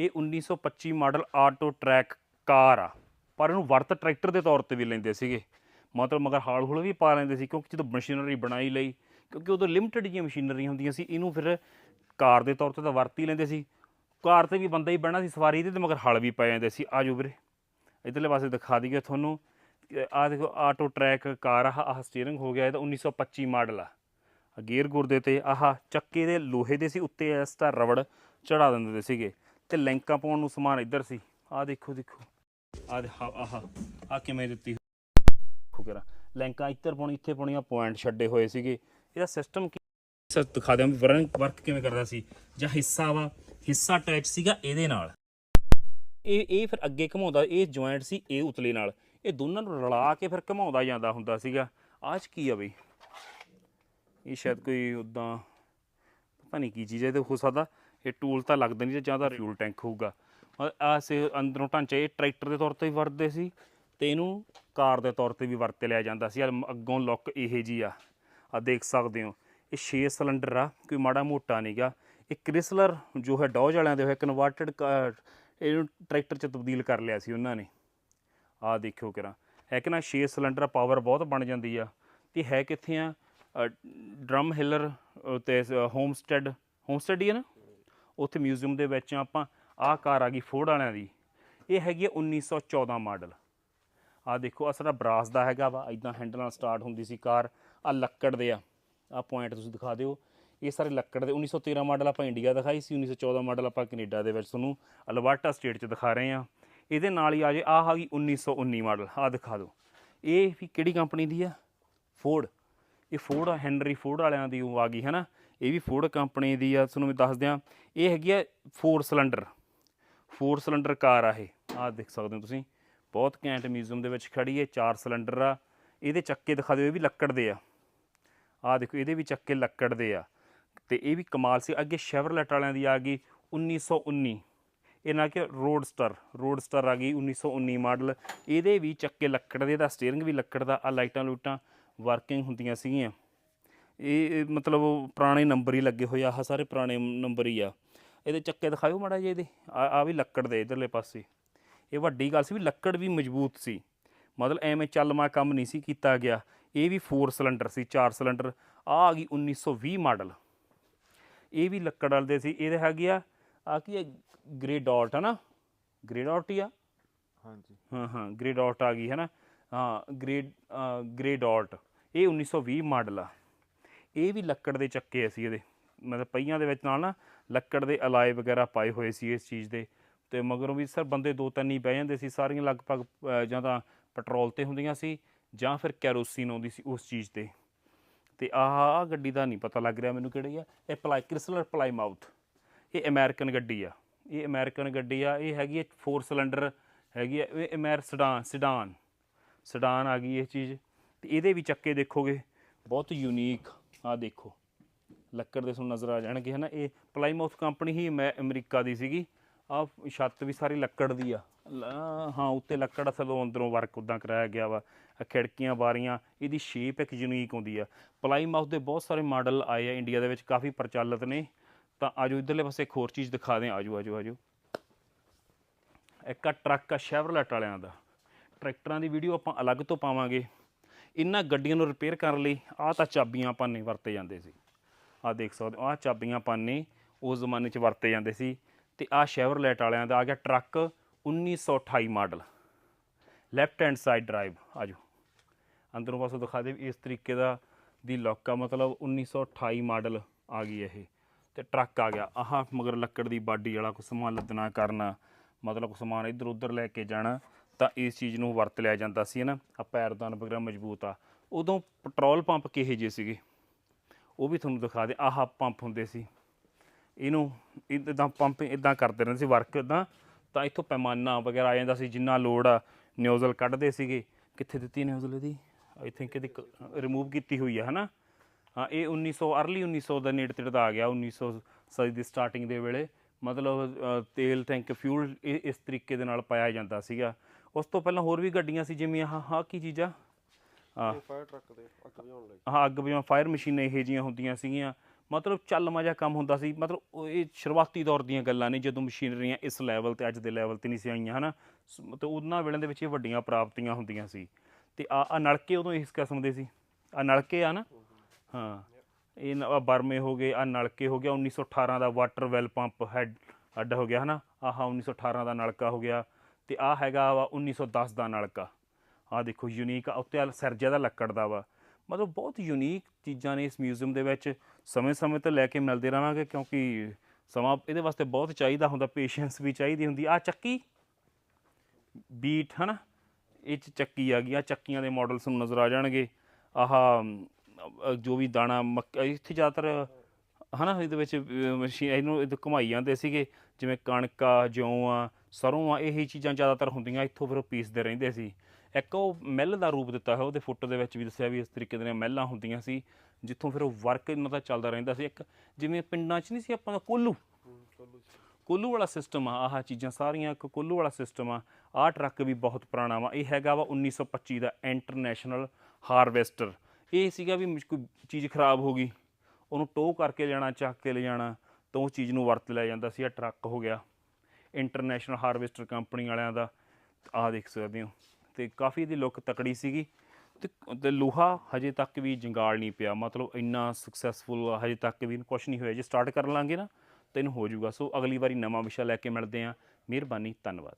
ਇਹ 1925 model auto track ਕਾਰ ਆ। ਪਰ ਇਹਨੂੰ ਵਰਤ ਟਰੈਕਟਰ ਦੇ ਤੌਰ ਤੇ ਵੀ ਲੈਂਦੇ ਸੀਗੇ। ਮਤਲਬ ਮਗਰ ਹਾਲ ਹੂਲ ਵੀ ਪਾ ਲੈਂਦੇ ਸੀ ਕਿਉਂਕਿ ਜਦੋਂ ਮਸ਼ੀਨਰੀ ਬਣਾਈ ਲਈ, ਕਿਉਂਕਿ ਉਦੋਂ ਲਿਮਟਿਡ ਜਿਹੀਆਂ ਮਸ਼ੀਨਰੀਆਂ ਹੁੰਦੀਆਂ ਸੀ, ਇਹਨੂੰ ਫਿਰ ਕਾਰ ਦੇ ਤੌਰ ਤੇ ਤਾਂ ਵਰਤ ਹੀ ਲੈਂਦੇ ਸੀ। ਕਾਰ ਤੇ ਵੀ ਬੰਦਾ ਹੀ ਬਹਿਣਾ ਸੀ, ਸਵਾਰੀ 'ਤੇ ਤੇ ਮਗਰ ਹਲ ਵੀ ਪੈ ਜਾਂਦੇ ਸੀ। ਆਜੋ ਵੀਰੇ, ਇਧਰਲੇ ਪਾਸੇ ਦਿਖਾ ਦਈਏ ਤੁਹਾਨੂੰ। ਆ ਦੇਖੋ, ਆਟੋ ਟਰੈਕ ਕਾਰ ਆ, ਆਹ ਸਟੀਅਰਿੰਗ ਹੋ ਗਿਆ, ਇਹ ਤਾਂ 1925 ਮਾਡਲ ਆ। ਆਹ ਗੇਅਰ ਗੁਰ ਤੇ, ਆਹ ਚੱਕੇ ਦੇ ਲੋਹੇ ਦੇ ਸੀ, ਉੱਤੇ ਇਸ ਤਰ੍ਹਾਂ ਰਬੜ ਚੜਾ ਦਿੰਦੇ ਸੀਗੇ। ਤੇ ਲੈਂਕਾਂ ਪਾਉਣ ਨੂੰ ਸਮਾਨ ਇੱਧਰ ਸੀ। ਆਹ ਦੇਖੋ ਦੇਖੋ। ਆਹ ਆਹ ਆ ਕਿਵੇਂ ਦਿੱਤੀ। ਦੇਖੋ ਕਰਾ ਲਿੰਕਾਂ ਇੱਧਰ ਪਾਉਣੀ, ਇੱਥੇ ਪਾਉਣੀਆਂ ਪੁਆਇੰਟ ਛੱਡੇ ਹੋਏ ਸੀਗੇ। ਇਹਦਾ ਸਿਸਟਮ ਕੀ ਸਰ, ਦਿਖਾ ਦਿਆਂ ਵੀ ਵਰਕ ਕਿਵੇਂ ਕਰਦਾ ਸੀ। ਜਾਂ ਹਿੱਸਾ ਵਾ, ਹਿੱਸਾ ਅਟੈਚ ਸੀਗਾ ਇਹਦੇ ਨਾਲ। ਇਹ ਇਹ ਫਿਰ ਅੱਗੇ ਘਮਾਉਂਦਾ, ਇਹ ਜੁਆਇੰਟ ਸੀ, ਇਹ ਉਤਲੇ ਨਾਲ। ਇਹ ਦੋਨਾਂ ਨੂੰ ਰਲਾ ਕੇ ਫਿਰ ਘਮਾਉਂਦਾ ਜਾਂਦਾ ਹੁੰਦਾ ਸੀਗਾ। ਆਹ 'ਚ ਕੀ ਆ ਬਈ? ਇਹ ਸ਼ਾਇਦ ਕੋਈ ਉਦਾਂ ਪਤਾ ਨਹੀਂ ਕੀ ਚੀਜ਼ ਹੈ ਤੇ ਹੋ ਸਕਦਾ। ਇਹ ਟੂਲ ਤਾਂ ਲੱਗਦਾ ਨਹੀਂ ਜਾਂ ਤਾਂ ਫਿਊਲ ਟੈਂਕ ਹੋਊਗਾ। ਆ ਸੇ ਅੰਦਰੋਂ ਢਾਂਚਾ ਇਹ ਟਰੈਕਟਰ ਦੇ ਤੌਰ ਤੇ ਵੀ ਵਰਤਦੇ ਸੀ ਤੇ ਇਹਨੂੰ ਕਾਰ ਦੇ ਤੌਰ ਤੇ ਵੀ ਵਰਤੇ ਲਿਆ ਜਾਂਦਾ ਸੀ। ਆਹ ਅੱਗੋਂ ਲੁੱਕ ਇਹ ਜੀ ਆ। ਆ ਦੇਖ ਸਕਦੇ ਹੋ। ਇਹ 6 ਸਿਲੰਡਰ ਆ ਕੋਈ ਮਾੜਾ ਮੋਟਾ ਨਹੀਂਗਾ ਇਹ ਕ੍ਰਿਸਲਰ ਜੋ ਹੈ ਡੌਜ ਵਾਲਿਆਂ ਦੇ ਹੋਏ ਕਨਵਰਟਡ ਇਹਨੂੰ ਟਰੈਕਟਰ ਚ ਤਬਦੀਲ ਕਰ ਲਿਆ ਸੀ ਉਹਨਾਂ ਨੇ। ਆ ਦੇਖਿਓ ਕਿਰਾ। ਹੈ ਕਿ ਨਾ 6 ਸਿਲੰਡਰ ਪਾਵਰ ਬਹੁਤ ਬਣ ਜਾਂਦੀ ਆ। ਤੇ ਹੈ ਕਿੱਥੇ ਆ? ਡਰਮ ਹਿਲਰ ਤੇ ਹੋਮਸਟੈਡ ਹੋਮਸਟੈਡ ਹੀ ਹੈ ਨਾ? ਉੱਥੇ ਮਿਊਜ਼ੀਅਮ ਦੇ ਵਿੱਚ ਆਪਾਂ, ਆਹ ਕਾਰ ਆ ਗਈ ਫੋਰਡ ਵਾਲਿਆਂ ਦੀ। ਇਹ ਹੈਗੀ ਆ 1914 ਮਾਡਲ। ਆ ਦੇਖੋ ਆ ਸਾਡਾ ਬਰਾਸ ਦਾ ਹੈਗਾ ਵਾ ਇਦਾਂ ਹੈਂਡਲ ਨਾਲ ਸਟਾਰਟ ਹੁੰਦੀ ਸੀ ਕਾਰ। ਆ ਲੱਕੜ ਦੇ ਆ। ਆ ਪੁਆਇੰਟ ਤੁਸੀਂ ਦਿਖਾ ਦਿਓ। ਇਹ ਸਾਰੇ ਲੱਕੜ ਦੇ 1913 ਮਾਡਲ ਆਪਾਂ ਇੰਡੀਆ ਦਿਖਾਈ ਸੀ 1914 ਮਾਡਲ ਆਪਾਂ ਕੈਨੇਡਾ ਦੇ ਵਿੱਚ ਤੁਹਾਨੂੰ ਅਲਬਰਟਾ ਸਟੇਟ 'ਚ ਦਿਖਾ ਰਹੇ ਆ। ਇਹਦੇ ਨਾਲ ਹੀ ਆ ਜੇ, ਆਹ ਆ ਗਈ 1919 ਮਾਡਲ। ਆ ਦਿਖਾ ਦਿਓ। ਇਹ ਵੀ ਕਿਹੜੀ ਕੰਪਨੀ ਦੀ ਆ? ਫੋਰਡ ਇਹ ਫੋਰਡ ਹੈਨਰੀ ਫੋਰਡ ਵਾਲਿਆਂ ਦੀ ਉਹ ਆ ਗਈ ਹੈ ਨਾ ਇਹ ਵੀ ਫੋਰਡ ਕੰਪਨੀ ਦੀ ਆ, ਤੁਹਾਨੂੰ ਮੈਂ ਦੱਸ ਦਿਆਂ, ਇਹ ਹੈਗੀ ਆ 4 ਸਿਲੰਡਰ 4 ਸਿਲੰਡਰ ਕਾਰ ਆ ਇਹ। ਆ ਦੇਖ ਸਕਦੇ ਹੋ ਤੁਸੀਂ, ਬਹੁਤ ਘੈਂਟ ਮਿਊਜ਼ੀਅਮ ਦੇ ਵਿੱਚ ਖੜੀ ਹੈ 4 ਸਿਲੰਡਰ ਆ। ਇਹਦੇ ਚੱਕੇ ਦਿਖਾ ਦਿਓ, ਇਹ ਵੀ ਲੱਕੜ ਦੇ ਆ। ਆ ਦੇਖੋ, ਇਹਦੇ ਵੀ ਚੱਕੇ ਲੱਕੜ ਦੇ ਆ। ਤੇ ਇਹ ਵੀ ਕਮਾਲ ਸੀ, ਅੱਗੇ ਸ਼ੈਵਰਲੈਟ ਵਾਲਿਆਂ ਦੀ ਆ ਗਈ 1919 ਇਹ ਨਾ ਕਿ ਰੋਡਸਟਰ ਰੋਡਸਟਰ ਆ ਗਈ 1919 ਮਾਡਲ। ਇਹਦੇ ਵੀ ਚੱਕੇ ਲੱਕੜ ਦੇ ਦਾ ਸਟੀਅਰਿੰਗ ਵੀ ਲੱਕੜ ਦਾ ਆ ਲਾਈਟਾਂ ਲੂਟਾਂ ਵਰਕਿੰਗ ਹੁੰਦੀਆਂ ਸੀਗੀਆਂ। ਇਹ ਮਤਲਬ ਪੁਰਾਣੇ ਨੰਬਰ ਹੀ ਲੱਗੇ ਹੋਏ ਆ ਆਹ ਸਾਰੇ ਪੁਰਾਣੇ ਨੰਬਰ ਹੀ ਆ। ਇਹਦੇ ਚੱਕੇ ਦਿਖਾਇਓ ਮਾੜਾ ਜਿਹਾ ਇਹਦੇ। ਆ ਆ ਵੀ ਲੱਕੜ ਦੇ ਇਧਰਲੇ ਪਾਸੇ। ਇਹ ਵੱਡੀ ਗੱਲ ਸੀ ਵੀ ਲੱਕੜ ਵੀ ਮਜ਼ਬੂਤ ਸੀ। ਮਤਲਬ ਐਵੇਂ ਚੱਲਮਾ ਕੰਮ ਨਹੀਂ ਸੀ ਕੀਤਾ ਗਿਆ। ਇਹ ਵੀ 4 ਸਿਲੰਡਰ ਸੀ 4 ਸਿਲੰਡਰ ਆ ਆ ਗਈ 1920 ਮਾਡਲ। ਇਹ ਵੀ ਲੱਕੜ ਵਾਲੇ ਦੇ ਸੀ। ਇਹਦੇ ਹੈਗੀ ਆ ਆ ਕੀ ਹੈ? ਗ੍ਰੇ ਡਾਟ ਹੈ ਨਾ? ਗ੍ਰੇ ਡਾਟ ਹੀ ਆ? ਹਾਂਜੀ। ਹਾਂ ਹਾਂ ਗ੍ਰੇ ਡਾਟ ਆ ਗਈ ਹੈ ਨਾ? ਹਾਂ ਗ੍ਰੇ ਗ੍ਰੇ ਡਾਟ ਇਹ 1920 ਮਾਡਲ ਆ। ਇਹ ਵੀ ਲੱਕੜ ਦੇ ਚੱਕੇ ਸੀ ਇਹਦੇ। ਮਤਲਬ ਪਹੀਆਂ ਦੇ ਵਿੱਚ ਨਾਲ ਨਾ ਲੱਕੜ ਦੇ ਅਲਾਏ ਵਗੈਰਾ ਪਾਏ ਹੋਏ ਸੀ ਇਸ ਚੀਜ਼ ਦੇ। ਤੇ ਮਗਰੋਂ ਵੀ ਸਰ ਬੰਦੇ ਦੋ ਤਿੰਨ ਹੀ ਬਹਿ ਜਾਂਦੇ ਸੀ, ਸਾਰੀਆਂ ਲਗਭਗ ਜਾਂ ਤਾਂ ਪੈਟਰੋਲ ਤੇ ਹੁੰਦੀਆਂ ਸੀ, ਜਾਂ ਫਿਰ ਕੈਰੋਸੀਨ ਆਉਂਦੀ ਸੀ ਉਸ ਚੀਜ਼ ਤੇ। ਤੇ ਆਹ ਆਹ ਗੱਡੀ ਦਾ ਨਹੀਂ ਪਤਾ ਲੱਗ ਰਿਹਾ ਮੈਨੂੰ ਕਿਹੜੀ ਆ। ਇਹ ਪਲਾਈ, ਕ੍ਰਿਸਲਰ ਪਲਾਈ ਮਾਊਥ ਇਹ ਅਮਰੀਕਨ ਗੱਡੀ ਆ। ਇਹ ਅਮਰੀਕਨ ਗੱਡੀ ਆ। ਇਹ ਹੈਗੀ ਹੈ 4 ਸਿਲੰਡਰ, ਹੈਗੀ ਆ, ਇਹ ਅਮੈਰ, ਸਡਾਨ, ਸਿਡਾਨ। ਸਡਾਨ ਆ ਗਈ ਇਹ ਚੀਜ਼। ਤੇ ਇਹਦੇ ਵੀ ਚੱਕੇ ਦੇਖੋਗੇ। ਬਹੁਤ ਯੂਨੀਕ ਆ ਦੇਖੋ, ਲੱਕੜ ਦੇ ਤੁਹਾਨੂੰ ਨਜ਼ਰ ਆ ਜਾਣਗੇ, ਹਨਾ? ਇਹ ਪਲਾਈਮਾਊਥ ਕੰਪਨੀ ਹੀ ਅਮੈ- ਅਮਰੀਕਾ ਦੀ ਸੀਗੀ। ਆ ਛੱਤ ਵੀ ਸਾਰੀ ਲੱਕੜ ਦੀ ਆ। ਹਾਂ, ਉੱਤੇ ਲੱਕੜ ਆ ਥੱਲੋਂ ਅੰਦਰੋਂ ਵਰਕ ਉਦਾਂ ਕਰਾਇਆ ਗਿਆ ਵਾ। ਖਿੜਕੀਆਂ ਬਾਰੀਆਂ ਇਹਦੀ ਸ਼ੇਪ ਇੱਕ ਯੂਨੀਕ ਹੁੰਦੀ ਆ। ਪਲਾਈਮਾਊਥ ਦੇ ਬਹੁਤ ਸਾਰੇ ਮਾਡਲ ਆਏ ਆ ਇੰਡੀਆ ਦੇ ਵਿੱਚ, ਕਾਫੀ ਪ੍ਰਚਲਿਤ ਨੇ। ਤਾਂ ਆਜੋ ਇਧਰਲੇ ਪਾਸੇ ਇੱਕ ਹੋਰ ਚੀਜ਼ ਦਿਖਾ ਦਿਆਂ। ਆਜੋ ਆਜੋ ਆਜੋ। ਇੱਕ ਆ ਟਰੱਕ ਆ ਸ਼ੈਵਰਲੈਟ ਵਾਲਿਆਂ ਦਾ। ਟਰੈਕਟਰਾਂ ਦੀ ਵੀਡੀਓ ਆਪਾਂ ਅਲੱਗ ਤੋਂ ਪਾਵਾਂਗੇ। ਇਹਨਾਂ ਗੱਡੀਆਂ ਨੂੰ ਰਿਪੇਅਰ ਕਰਨ ਲਈ ਆਹ ਤਾਂ ਚਾਬੀਆਂ ਪਾਨੇ ਵਰਤੇ ਜਾਂਦੇ ਸੀ। ਆਹ ਦੇਖ ਸਕਦੇ ਹੋ, ਆਹ ਚਾਬੀਆਂ ਪਾਨੇ ਉਸ ਜ਼ਮਾਨੇ 'ਚ ਵਰਤੇ ਜਾਂਦੇ ਸੀ ਤੇ ਆਹ ਸ਼ੈਵਰਲੈਟ ਵਾਲਿਆਂ ਦਾ ਆ ਗਿਆ truck 1928 model. Left hand side drive ਆਜੋ। ਅੰਦਰੋਂ ਪਾਸੋਂ ਦਿਖਾ ਦੇ ਇਸ ਤਰੀਕੇ ਦਾ ਦੀ ਲੁੱਕ ਆ, ਮਤਲਬ 1928 ਮਾਡਲ ਆ ਗਈ ਇਹ। ਤੇ ਟਰੱਕ ਆ ਗਿਆ। ਆਹ ਮਗਰ ਲੱਕੜ ਦੀ ਬਾਡੀ ਵਾਲਾ ਕੋ ਸਮਾਨ ਲੱਦਣਾ ਕਰਨਾ, ਮਤਲਬ ਕੋ ਸਮਾਨ ਇੱਧਰ ਉੱਧਰ ਲੈ ਕੇ ਜਾਣਾ ਤਾਂ ਇਸ ਚੀਜ਼ ਨੂੰ ਵਰਤ ਲਿਆ ਜਾਂਦਾ ਸੀ ਨਾ ਆ ਪੈਰਦਾਨ ਵਗੈਰਾ ਮਜ਼ਬੂਤ ਆ। ਉਦੋਂ ਪੈਟਰੋਲ ਪੰਪ ਕਿਹੇ ਜਿਹੇ ਸੀਗੇ? ਉਹ ਵੀ ਤੁਹਾਨੂੰ ਦਿਖਾ ਦੇ। ਆਹ ਪੰਪ ਹੁੰਦੇ ਸੀ। ਇਹਨੂੰ ਇਦਾਂ ਪੰਪ ਇਦਾਂ ਕਰਦੇ ਰਹਿੰਦੇ ਸੀ, ਵਰਕ ਇਦਾਂ। ਤਾਂ ਇੱਥੋਂ ਪੈਮਾਨਾ ਵਗੈਰਾ ਆ ਜਾਂਦਾ ਸੀ, ਜਿੰਨਾ ਲੋਡ ਆ ਨਿਊਜ਼ਲ ਕੱਢਦੇ ਸੀਗੇ। ਕਿੱਥੇ ਦਿੱਤੀ ਨਿਊਜ਼ਲ ਇਹਦੀ? ਆਈ ਥਿੰਕ ਇਹਦੀ ਰਿਮੂਵ ਕੀਤੀ ਹੋਈ ਆ, ਹਨਾ? ਹਾਂ, ਇਹ 1900 ਅਰਲੀ 1900 ਦਾ ਨੇੜੇ ਤੇੜੇ ਦਾ ਆ ਗਿਆ 1900 ਸਦੀ ਦੀ ਸਟਾਰਟਿੰਗ ਦੇ ਵੇਲੇ। ਮਤਲਬ ਤੇਲ ਟੈਂਕ ਫਿਊਲ ਇਸ ਤਰੀਕੇ ਦੇ ਨਾਲ ਪਾਇਆ ਜਾਂਦਾ ਸੀਗਾ। ਉਸ ਤੋਂ ਪਹਿਲਾਂ ਹੋਰ ਵੀ ਗੱਡੀਆਂ ਸੀ ਜਿਵੇਂ ਆਹ ਆਹ ਕੀ ਚੀਜ਼ ਆ? ਹਾਂ ਇਹ ਫਾਇਰ ਟਰੱਕ ਦੇ ਅੱਗ ਬੁਝਾਉਣ ਲਈ। ਹਾਂ ਅੱਗ ਬੁਝਾਉਣ ਫਾਇਰ ਮਸ਼ੀਨਾਂ ਇਹੋ ਜਿਹੀਆਂ ਹੁੰਦੀਆਂ ਸੀਗੀਆਂ। ਮਤਲਬ ਚੱਲਮਾ ਜਿਹਾ ਕੰਮ ਹੁੰਦਾ ਸੀ। ਮਤਲਬ ਉਹ ਇਹ ਸ਼ੁਰੂਆਤੀ ਦੌਰ ਦੀਆਂ ਗੱਲਾਂ ਨੇ ਜਦੋਂ ਮਸ਼ੀਨਰੀਆਂ ਇਸ ਲੈਵਲ ਤੇ ਅੱਜ ਦੇ ਲੈਵਲ ਤੇ ਨਹੀਂ ਸੀ ਆਈਆਂ ਹਨਾ? ਮਤਲਬ ਉਹਨਾਂ ਵੇਲੇ ਦੇ ਵਿੱਚ ਇਹ ਵੱਡੀਆਂ ਪ੍ਰਾਪਤੀਆਂ ਹੁੰਦੀਆਂ ਸੀ। ਤੇ ਆ ਆ ਨਲਕੇ ਉਦੋਂ ਇਸ ਕਿਸਮ ਦੇ ਸੀ। ਆ ਨਲਕੇ ਆ ਨਾ? ਹਾਂ। ਇਹ ਆਹ ਬਰਮੇ ਹੋ ਗਏ ਆ ਨਲਕੇ ਹੋ ਗਿਆ 1918 ਦਾ ਵਾਟਰ ਵੈਲ ਪੰਪ ਹੈਡ ਅੱਡ ਹੋ ਗਿਆ ਹਨਾ? ਆਹ 1918 ਦਾ ਨਲਕਾ ਹੋ ਗਿਆ। ਤੇ ਆ ਹੈਗਾ ਵਾ 1910 ਦਾ ਨਲਕਾ। ਆ ਦੇਖੋ ਯੂਨੀਕ ਉੱਤੇ ਆ ਸਰਜਾ ਦਾ ਲੱਕੜ ਦਾ ਵਾ। ਮਤਲਬ ਬਹੁਤ ਯੂਨੀਕ ਚੀਜ਼ਾਂ ਨੇ ਇਸ ਮਿਊਜ਼ੀਅਮ ਦੇ ਵਿੱਚ। ਸਮੇਂ-ਸਮੇਂ ਤੇ ਲੈ ਕੇ ਮਿਲਦੇ ਰਹਾਂਗੇ ਕਿਉਂਕਿ ਸਮਾਂ ਇਹਦੇ ਵਾਸਤੇ ਬਹੁਤ ਚਾਹੀਦਾ ਹੁੰਦਾ ਪੇਸ਼ੈਂਸ ਵੀ ਚਾਹੀਦੀ ਹੁੰਦੀ। ਆ ਚੱਕੀ, ਬੀਟ, ਹਨਾ? ਇਹ ਚ ਚੱਕੀ ਆ ਗਈ। ਆ ਚੱਕੀਆਂ ਦੇ ਮਾਡਲਸ ਨੂੰ ਨਜ਼ਰ ਆ ਜਾਣਗੇ। ਆਹ ਜੋ ਵੀ ਦਾਣਾ, ਮੱਕਾ, ਇੱਥੇ ਜ਼ਿਆਦਾਤਰ ਹਨਾ, ਇਹਦੇ ਵਿੱਚ ਮਸ਼ੀਨ ਇਹਨੂੰ ਇਹ ਘੁਮਾਈ ਜਾਂਦੇ ਸੀਗੇ, ਜਿਵੇਂ ਕਣਕ ਆ, ਜੌਂ ਆ, ਸਰੋਂ ਆ, ਇਹ ਚੀਜ਼ਾਂ ਜ਼ਿਆਦਾਤਰ ਹੁੰਦੀਆਂ, ਇੱਥੋਂ ਫਿਰ ਉਹ ਪੀਸਦੇ ਰਹਿੰਦੇ ਸੀ। ਇੱਕ ਉਹ ਮਿੱਲ ਦਾ ਰੂਪ ਦਿੱਤਾ ਹੈ ਉਹਦੇ ਫੋਟੋ ਦੇ ਵਿੱਚ ਵੀ ਦੱਸਿਆ ਵੀ ਇਸ ਤਰੀਕੇ ਦੀਆਂ ਮਹਿਲਾਂ ਹੁੰਦੀਆਂ ਸੀ, ਜਿੱਥੋਂ ਫਿਰ ਉਹ ਵਰਕ ਇਹਨਾਂ ਦਾ ਚੱਲਦਾ ਰਹਿੰਦਾ ਸੀ। ਇੱਕ ਜਿਵੇਂ ਪਿੰਡਾਂ 'ਚ ਨਹੀਂ ਸੀ ਆਪਾਂ ਦਾ ਕੋਲੂ? ਕੋਲੂ ਵਾਲਾ ਸਿਸਟਮ ਆ, ਆਹ ਚੀਜ਼ਾਂ ਸਾਰੀਆਂ, ਇੱਕ ਕੋਲੂ ਵਾਲਾ ਸਿਸਟਮ ਆ। ਆਹ ਟਰੱਕ ਵੀ ਬਹੁਤ ਪੁਰਾਣਾ ਵਾ, ਇਹ ਹੈਗਾ ਵਾ 1925 ਦਾ ਇੰਟਰਨੈਸ਼ਨਲ ਹਾਰਵੈਸਟਰ। ਇਹ ਸੀਗਾ ਵੀ ਕੋਈ ਚੀਜ਼ ਖਰਾਬ ਹੋ ਗਈ। ਉਹਨੂੰ ਟੋ ਕਰਕੇ ਲਿਆਣਾ ਚੱਕ ਕੇ ਲਿਜਾਣਾ ਤਾਂ ਉਸ ਚੀਜ਼ ਨੂੰ ਵਰਤ ਲਿਆ ਜਾਂਦਾ ਸੀ ਆ ਟਰੱਕ ਹੋ ਗਿਆ। ਇੰਟਰਨੈਸ਼ਨਲ ਹਾਰਵੈਸਟਰ ਕੰਪਨੀ ਵਾਲਿਆਂ ਦਾ, ਆਹ ਦੇਖ ਸਕਦੇ ਹੋ। ਤੇ ਕਾਫੀ ਇਹਦੀ ਲੁੱਕ ਤਕੜੀ ਸੀਗੀ ਤੇ ਲੋਹਾ ਹਜੇ ਤੱਕ ਵੀ ਜੰਗਾਲ ਨਹੀਂ ਪਿਆ। ਮਤਲਬ ਇੰਨਾ ਸਕਸੈਸਫੁਲ ਹਜੇ ਤੱਕ ਵੀ ਕੁਝ ਨਹੀਂ ਹੋਇਆ। ਜੇ ਸਟਾਰਟ ਕਰ ਲਾਂਗੇ ਨਾ ਤੈਨੂੰ ਹੋ ਜਾਊਗਾ। ਸੋ ਅਗਲੀ ਵਾਰੀ ਨਵਾਂ ਵਿਸ਼ਾ ਲੈ ਕੇ ਮਿਲਦੇ ਆਂ ਮਿਹਰਬਾਨੀ, ਧੰਨਵਾਦ।